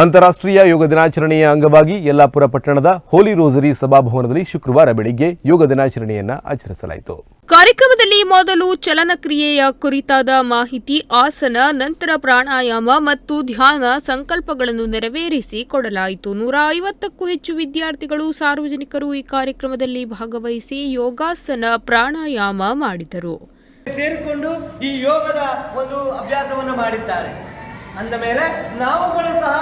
ಅಂತಾರಾಷ್ಟ್ರೀಯ ಯೋಗ ದಿನಾಚರಣೆಯ ಅಂಗವಾಗಿ ಯಲ್ಲಾಪುರ ಪಟ್ಟಣದ ಹೋಲಿ ರೋಸರಿ ಸಭಾಭವನದಲ್ಲಿ ಶುಕ್ರವಾರ ಬೆಳಿಗ್ಗೆ ಯೋಗ ದಿನಾಚರಣೆಯನ್ನ ಆಚರಿಸಲಾಯಿತು. ಕಾರ್ಯಕ್ರಮದಲ್ಲಿ ಮೊದಲು ಚಲನಕ್ರಿಯೆಯ ಕುರಿತಾದ ಮಾಹಿತಿ ಆಸನ ನಂತರ ಪ್ರಾಣಾಯಾಮ ಮತ್ತು ಧ್ಯಾನ ಸಂಕಲ್ಪಗಳನ್ನು ನೆರವೇರಿಸಿ ಕೊಡಲಾಯಿತು. ನೂರ ಐವತ್ತಕ್ಕೂ ಹೆಚ್ಚು ವಿದ್ಯಾರ್ಥಿಗಳು ಸಾರ್ವಜನಿಕರು ಈ ಕಾರ್ಯಕ್ರಮದಲ್ಲಿ ಭಾಗವಹಿಸಿ ಯೋಗಾಸನ ಪ್ರಾಣಾಯಾಮ ಮಾಡಿದರು. ಸೇರಿಕೊಂಡು ಈ ಯೋಗದ ಒಂದು ಅಭ್ಯಾಸವನ್ನು ಮಾಡಿದ್ದಾರೆ. ಅಂದ ಮೇಲೆ ನಾವುಗಳು ಸಹ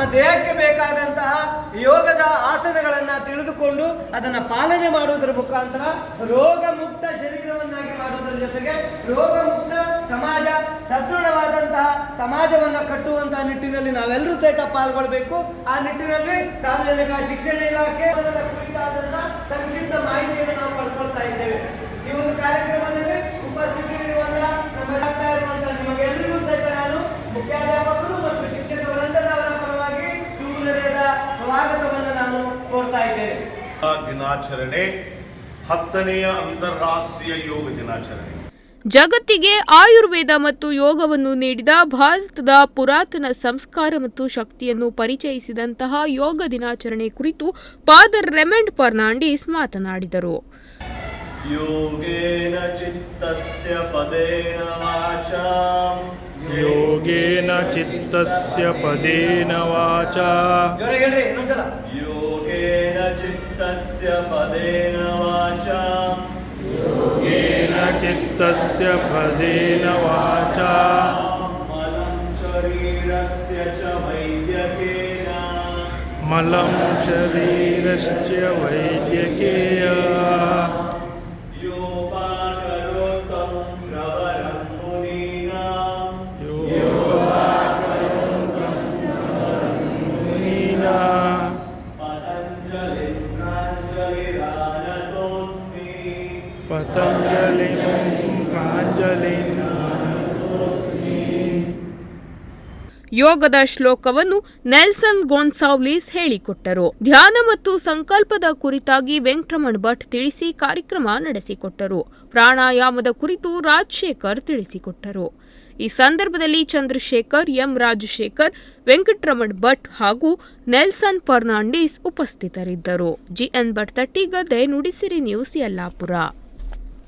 ನಮ್ಮ ದೇಹಕ್ಕೆ ಬೇಕಾದಂತಹ ಯೋಗದ ಆಸನಗಳನ್ನು ತಿಳಿದುಕೊಂಡು ಅದನ್ನು ಪಾಲನೆ ಮಾಡುವುದರ ಮುಖಾಂತರ ರೋಗ ಮುಕ್ತ ಶರೀರವನ್ನಾಗಿ ಮಾಡುವುದರ ಜೊತೆಗೆ ರೋಗ ಮುಕ್ತ ಸಮಾಜ, ಸದೃಢವಾದಂತಹ ಸಮಾಜವನ್ನು ಕಟ್ಟುವಂತಹ ನಿಟ್ಟಿನಲ್ಲಿ ನಾವೆಲ್ಲರೂ ಸಹಿತ ಪಾಲ್ಗೊಳ್ಬೇಕು. ಆ ನಿಟ್ಟಿನಲ್ಲಿ ಸಾರ್ವಜನಿಕ ಶಿಕ್ಷಣ ಇಲಾಖೆ ಸ್ವಾಗತವನ್ನು ನಾನು ಕೋರ್ತಾ ಇದ್ದೇನೆ. ದಿನಾಚರಣೆ ಹತ್ತನೆಯ ಅಂತಾರಾಷ್ಟ್ರೀಯ ಯೋಗ ದಿನಾಚರಣೆ. ಜಗತ್ತಿಗೆ ಆಯುರ್ವೇದ ಮತ್ತು ಯೋಗವನ್ನು ನೀಡಿದ ಭಾರತದ ಪುರಾತನ ಸಂಸ್ಕಾರ ಮತ್ತು ಶಕ್ತಿಯನ್ನು ಪರಿಚಯಿಸಿದಂತಹ ಯೋಗ ದಿನಾಚರಣೆ ಕುರಿತು ಫಾದರ್ ರೆಮಂಡ್ ಫರ್ನಾಂಡಿಸ್ ಮಾತನಾಡಿದರು. ಯೋಗೇನ ಚಿತ್ತಸ್ಯ ಪದೇನ ವಾಚಾ. चित्तस्य पदेन वाचा। योगेन चित्तस्य पदेन वाचा। योगेन चित्तस्य पदेन वाचा। मलं शरीरस्य च वैद्यकेन। मलं शरीरस्य वैद्यकेया। Patanjali Om Pranjali ಯೋಗದ ಶ್ಲೋಕವನ್ನು ನೆಲ್ಸನ್ ಗೋನ್ಸಾವ್ಲೀಸ್ ಹೇಳಿಕೊಟ್ಟರು. ಧ್ಯಾನ ಮತ್ತು ಸಂಕಲ್ಪದ ಕುರಿತಾಗಿ ವೆಂಕಟರಮಣ್ ಭಟ್ ತಿಳಿಸಿ ಕಾರ್ಯಕ್ರಮ ನಡೆಸಿಕೊಟ್ಟರು. ಪ್ರಾಣಾಯಾಮದ ಕುರಿತು ರಾಜಶೇಖರ್ ತಿಳಿಸಿಕೊಟ್ಟರು. ಈ ಸಂದರ್ಭದಲ್ಲಿ ಚಂದ್ರಶೇಖರ್, ಎಂ. ರಾಜಶೇಖರ್, ವೆಂಕಟರಮಣ್ ಭಟ್ ಹಾಗೂ ನೆಲ್ಸನ್ ಫರ್ನಾಂಡಿಸ್ ಉಪಸ್ಥಿತರಿದ್ದರು. GN Bhat Tattigadde Nudisiri news Yellapur.